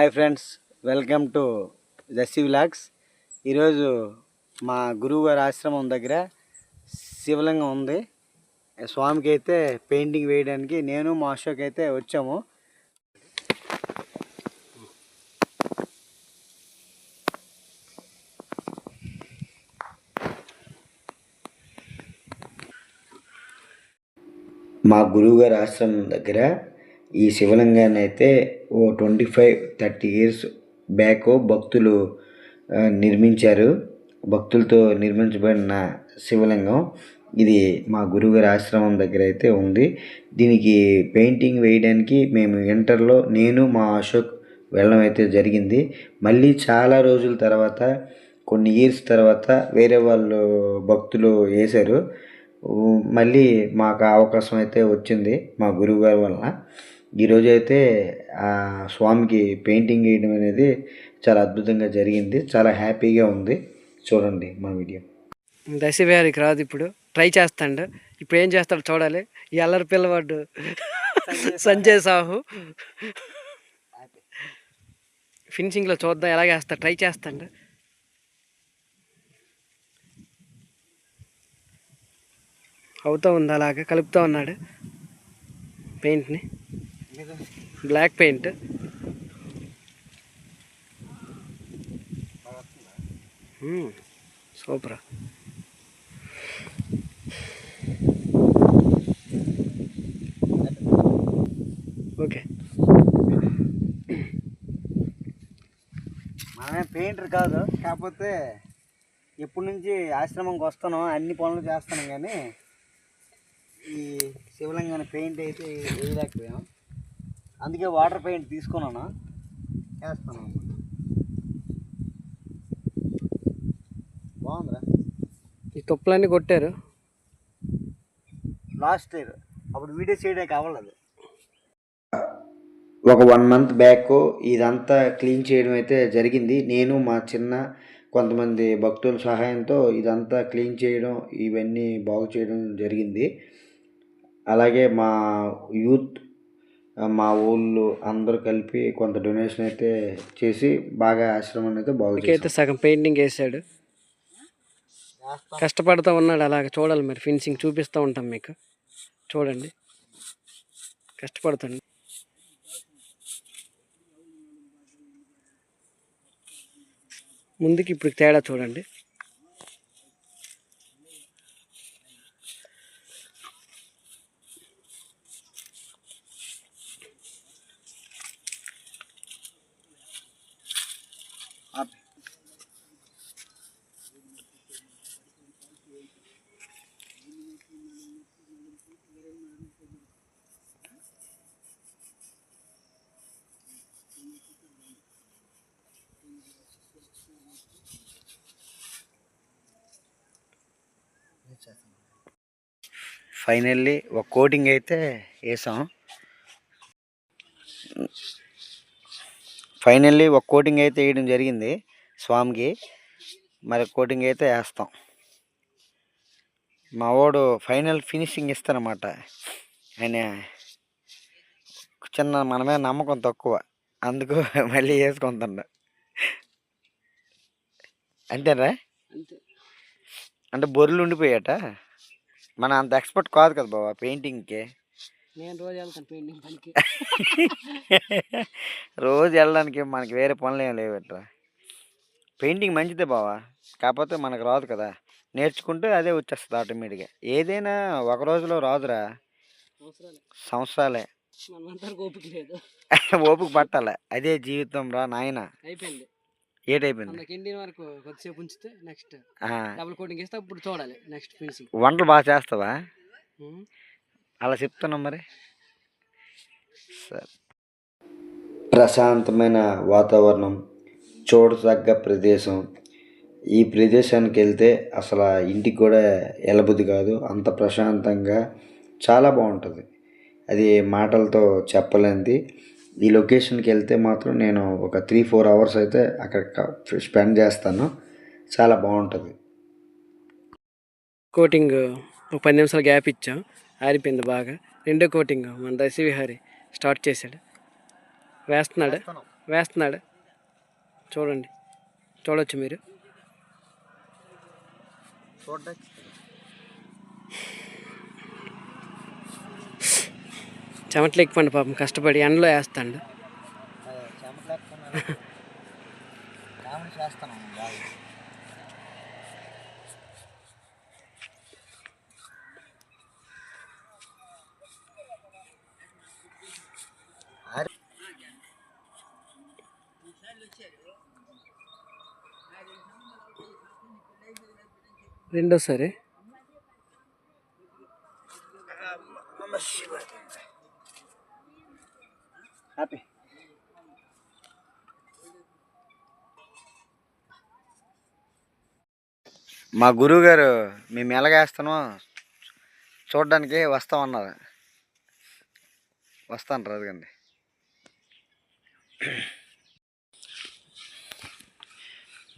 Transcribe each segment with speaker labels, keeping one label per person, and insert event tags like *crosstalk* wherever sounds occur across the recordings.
Speaker 1: Hi friends welcome to Jassi vlogs. ఈరోజు మా గురువు గారి ఆశ్రమం దగ్గర శివలింగం ఉంది. స్వామికి అయితే పెయింటింగ్ వేయడానికి నేను మా అశోక్ అయితే వచ్చాము. మా గురువుగారి ఆశ్రమం దగ్గర ఈ శివలింగాన్ని అయితే ఓ twenty five thirty years back భక్తులు నిర్మించారు. భక్తులతో నిర్మించబడిన శివలింగం. ఇది మా గురువుగారి ఆశ్రమం దగ్గర అయితే ఉంది. దీనికి పెయింటింగ్ వేయడానికి మేము ఇంటర్లో నేను మా అశోక్ వెళ్ళడం అయితే జరిగింది. మళ్ళీ చాలా రోజుల తర్వాత కొన్ని ఇయర్స్ తర్వాత వేరే వాళ్ళు భక్తులు వేశారు. మళ్ళీ మాకు అవకాశం అయితే వచ్చింది మా గురువు గారి వలన. ఈరోజు అయితే ఆ స్వామికి పెయింటింగ్ వేయడం అనేది చాలా అద్భుతంగా జరిగింది. చాలా హ్యాపీగా ఉంది. చూడండి మా వీడియో.
Speaker 2: దశవేరికి రాదు ఇప్పుడు. ట్రై చేస్తాడు. ఇప్పుడు ఏం చేస్తాడు చూడాలి. ఈ అల్లరి పిల్లవాడు. సంజయ్ సాహు. ఫినిషింగ్లో చూద్దాం ఎలా చేస్తాడు. ట్రై చేస్తాడు. అవుతూ ఉంది అలాగా. కలుపుతూ ఉన్నాడు. పెయింట్ని. Black paint. సూపర్. ఓకే.
Speaker 1: మనమే పెయింటర్ కాదు కాకపోతే ఎప్పటి నుంచి ఆశ్రమంకి వస్తానో అన్ని పనులు చేస్తాను కానీ ఈ శివలింగాన్ని పెయింట్ అయితే వేయలేకపోయాం. అందుకే వాటర్ పెయింట్ తీసుకున్నాను వేస్తాను. బాగుందిరా.
Speaker 2: ఈ తుప్పలన్నీ కొట్టారు.
Speaker 1: లాస్ట్ ఇయర్ అప్పుడు వీడియో చేయడానికి అవ్వలేదు ఒక వన్ మంత్ బ్యాక్ ఇదంతా క్లీన్ చేయడం అయితే జరిగింది. నేను మా చిన్న కొంతమంది భక్తుల సహాయంతో ఇదంతా క్లీన్ చేయడం ఇవన్నీ బాగు చేయడం జరిగింది. అలాగే మా యూత్ మా ఊళ్ళు అందరూ కలిపి కొంత డొనేషన్ అయితే చేసి బాగా ఆశ్రమాన్ని అయితే బాగు
Speaker 2: అయితే సగం పెయింటింగ్ వేసాడు. కష్టపడుతూ ఉన్నాడు అలాగ చూడాలి మరి ఫినిషింగ్ చూపిస్తూ ఉంటాం మీకు. చూడండి. కష్టపడుతుంది. ముందుకి ఇప్పుడు తేడా చూడండి.
Speaker 1: ఫైనల్లీ ఒక కోటింగ్ అయితే వేసాం ఫైనల్లీ ఒక కోటింగ్ అయితే వేయడం జరిగింది స్వామికి. మరి కోటింగ్ అయితే వేస్తాం. మా వాడు ఫైనల్ ఫినిషింగ్ ఇస్తానమాట ఆయన చిన్న మన మీద నమ్మకం తక్కువ. అందుకు *laughs* మళ్ళీ వేసుకుంటాడు అంతేనా?
Speaker 2: అంతే.
Speaker 1: అంటే బొర్రెలు ఉండిపోయాట మన అంత ఎక్స్పర్ట్ కాదు కదా బాబా పెయింటింగ్కి.
Speaker 2: నేను రోజు వెళ్తాను పెయింటింగ్ పనికి. *laughs*
Speaker 1: రోజు వెళ్ళడానికి మనకి వేరే పనులు ఏం లేవట్రా పెయింటింగ్ మంచిదే బావా. కాకపోతే మనకు రాదు కదా. నేర్చుకుంటే అదే వచ్చేస్తుంది ఆటోమేటిక్గా. ఏదైనా ఒక రోజులో రాదురా. సంవత్సరాలే.
Speaker 2: ఓపిక లేదు. *laughs*
Speaker 1: ఓపిక పట్టాలి. అదే జీవితం రా నాయన.
Speaker 2: అయిపోయింది.
Speaker 1: ఏటైపోయింది?
Speaker 2: మనకి ఎండిన వరకు కొద్దిసేపు ఉంచితే నెక్స్ట్. డబుల్ కోటింగ్ అప్పుడు చూడాలి నెక్స్ట్ ఫినిషింగ్.
Speaker 1: వంటలు బాగా చేస్తావా? అలా చెప్తున్నాం మరి? సరే. ప్రశాంతమైన వాతావరణం చూడదగ్గ ప్రదేశం. ఈ ప్రదేశానికి వెళ్తే అసలు ఇంటికి కూడా వెళ్ళబుద్ధి కాదు. అంత ప్రశాంతంగా చాలా బాగుంటుంది. అది మాటలతో చెప్పలేనిది. ఈ లొకేషన్కి వెళ్తే మాత్రం నేను ఒక త్రీ ఫోర్ అవర్స్ అయితే అక్కడ స్పెండ్ చేస్తాను. చాలా బాగుంటుంది.
Speaker 2: కోటింగ్ ఒక పది నిమిషాలు గ్యాప్ ఇచ్చాం. ఆరిపోయింది బాగా. రెండో కోటింగ్ మన దశ విహారి స్టార్ట్ చేశాడు. వేస్తున్నాడు? వేస్తున్నాడు? చూడండి. చూడొచ్చు మీరు. చెమటలు ఎక్కువండి పాపం కష్టపడి ఎండలో వేస్తాడు.
Speaker 1: చేస్తాను
Speaker 2: రెండోసారి.
Speaker 1: హ్యాపీ మా గురువు గారు మేము ఎలాగేస్తానో చూడడానికి వస్తామన్నారు. వస్తాను రాదుగండి.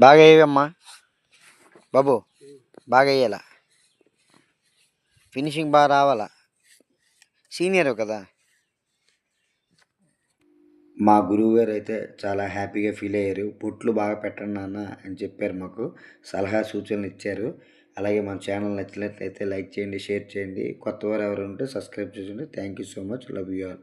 Speaker 1: బాగా వేయమ్మా బాబు. బాగా వేయాల ఫినిషింగ్ బాగా రావాలా. సీనియర్ కదా. మా గురువు గారు అయితే చాలా హ్యాపీగా ఫీల్ అయ్యారు. బొట్లు బాగా పెట్టండి నాన్న అని చెప్పారు మాకు. సలహా సూచనలు ఇచ్చారు. అలాగే మన ఛానల్ నచ్చినట్లయితే లైక్ చేయండి షేర్ చేయండి. కొత్త వారు ఎవరు ఉంటే సబ్స్క్రైబ్ చేయండి thank you so much. Love you all.